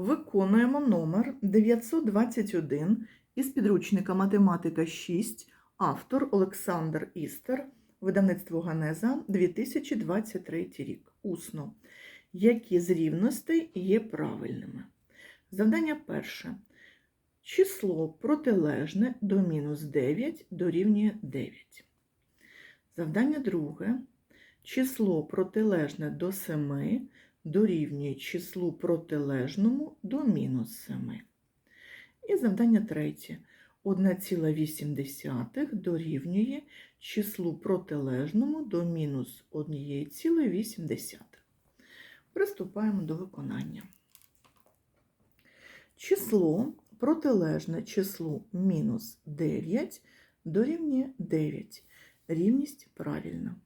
Виконуємо номер 921 із підручника Математика 6, автор Олександр Істер, видавництво Ганеза, 2023 рік. Усно. Які з рівностей є правильними? Завдання перше. Число протилежне до мінус 9 дорівнює 9. Завдання друге. Число протилежне до 7 дорівнює числу протилежному до мінус 7. І завдання третє. 1,8 дорівнює числу протилежному до мінус 1,8. Приступаємо до виконання. Число протилежне числу мінус 9 дорівнює 9. Рівність правильна.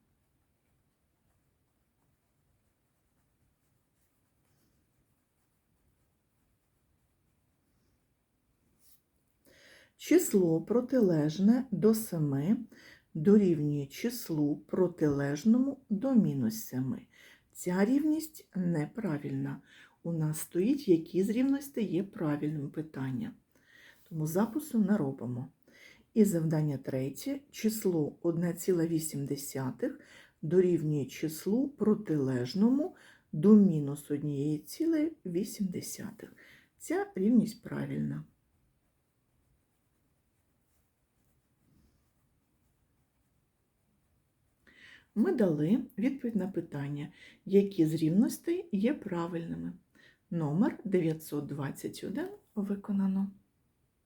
Число протилежне до 7 дорівнює числу протилежному до мінус 7. Ця рівність неправильна. У нас стоїть, які з рівностей є правильним питання. Тому запису не. І завдання третє. Число 1,8 дорівнює числу протилежному до мінус 1,8. Ця рівність правильна. Ми дали відповідь на питання, які з рівностей є правильними. Номер 921 виконано.